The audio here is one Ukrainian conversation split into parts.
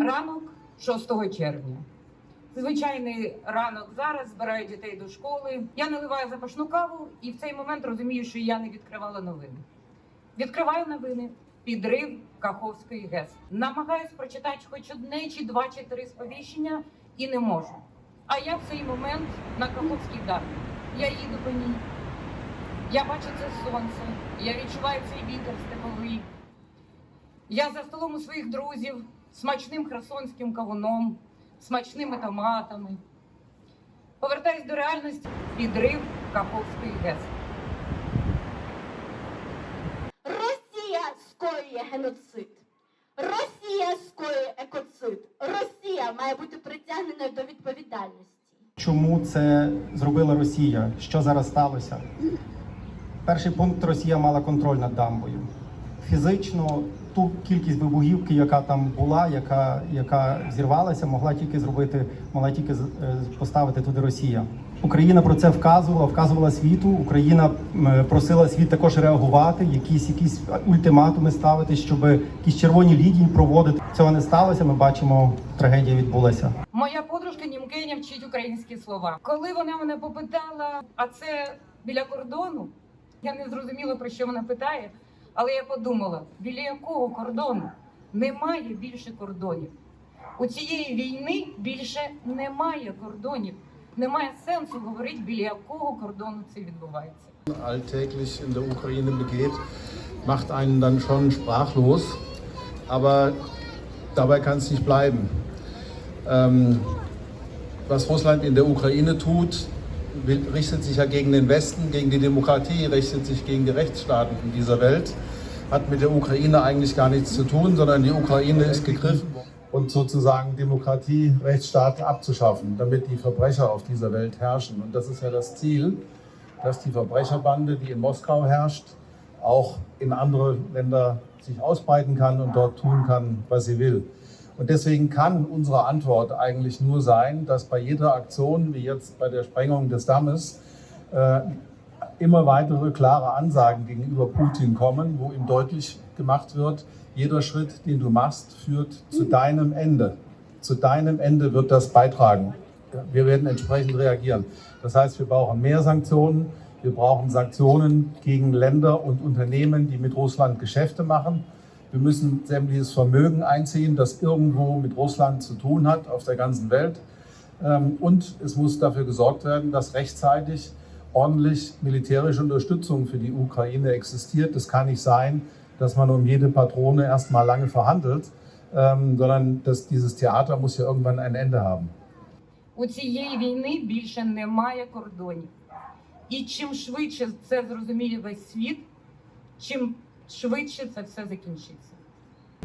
Ранок 6 червня. Звичайний ранок зараз збираю дітей до школи. Я наливаю запашну каву і в цей момент розумію, що я не відкривала новини. Відкриваю новини. Підрив Каховської ГЕС. Намагаюсь прочитати хоч одне чи два чи три сповіщення і не можу. А я в цей момент на Каховській дамбі. Я їду по ній. Я бачу це сонце, я відчуваю цей вітер степовий. Я за столом у своїх друзів смачним херсонським кавуном, смачними томатами. Повертаюсь до реальності підрив Каховської ГЕС. Росія скоює геноцид. Росія скоює екоцид. Росія має бути притягнена до відповідальності. Чому це зробила Росія? Що зараз сталося? Перший пункт Росія мала контроль над дамбою. Фізично ту кількість вибухівки, яка там була, яка, яка зірвалася, могла тільки зробити, могла тільки е, поставити туди Росія. Україна про це вказувала, вказувала світу. Україна просила світ також реагувати, якісь якісь ультиматуми ставити, щоб якісь червоні лінії проводити. Цього не сталося. Ми бачимо, трагедія відбулася. Моя подружка Німкеня вчить українські слова. Коли вона мене попитала, а це біля кордону, я не зрозуміла про що вона питає, але я подумала: біля якого кордону немає більше кордонів. У цієї війни більше немає кордонів. Немає сенсу говорити, біля якого кордону це відбувається. alltäglich in der Ukraine begeht, macht einen dann schon sprachlos. Aber dabei kann es nicht bleiben. Ähm, was Russland in der Ukraine tut, richtet sich ja gegen den Westen, gegen die Demokratie, richtet sich gegen die Rechtsstaaten in dieser Welt. Hat mit der Ukraine eigentlich gar nichts zu tun, sondern die Ukraine ist gegriffen und sozusagen Demokratie, Rechtsstaat abzuschaffen, damit die Verbrecher auf dieser Welt herrschen. Und das ist ja das Ziel, dass die Verbrecherbande, die in Moskau herrscht, auch in andere Länder sich ausbreiten kann und dort tun kann, was sie will. Und deswegen kann unsere Antwort eigentlich nur sein, dass bei jeder Aktion, wie jetzt bei der Sprengung des Dammes, äh, immer weitere klare Ansagen gegenüber Putin kommen, wo ihm deutlich gemacht wird, jeder Schritt, den du machst, führt zu deinem Ende. Zu deinem Ende wird das beitragen. Wir werden entsprechend reagieren. Das heißt, wir brauchen mehr Sanktionen. Wir brauchen Sanktionen gegen Länder und Unternehmen, die mit Russland Geschäfte machen. Wir müssen sämtliches Vermögen einziehen, das irgendwo mit Russland zu tun hat auf der ganzen Welt. Ähm, Und es muss dafür gesorgt werden, dass rechtzeitig ordentlich militärische Unterstützung für die Ukraine existiert. Es kann nicht sein, dass man um jede Patrone erstmal lange verhandelt, ähm, sondern dass dieses Theater muss ja irgendwann ein Ende haben. У цієї війни більше немає кордонів. І чим швидше це зрозуміє весь світ, чим швидше це все закінчиться.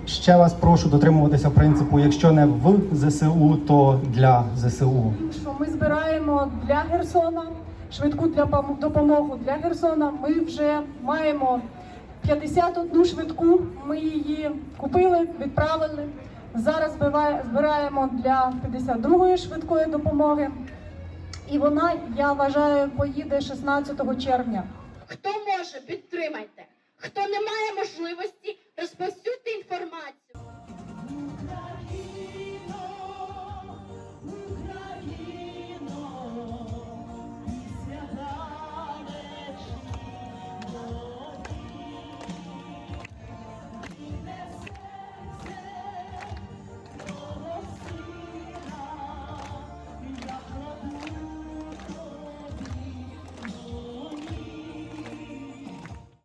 Ще вас прошу дотримуватися принципу: якщо не в ЗСУ, то для ЗСУ. що ми збираємо для Херсона швидку для пом- допомогу для Херсона. Ми вже маємо 51 швидку. Ми її купили, відправили. Зараз збираємо для 52-ї швидкої допомоги. І вона, я вважаю, поїде 16 червня. Хто може, підтримайте. Хто не має можливості, розповсюдити інформацію.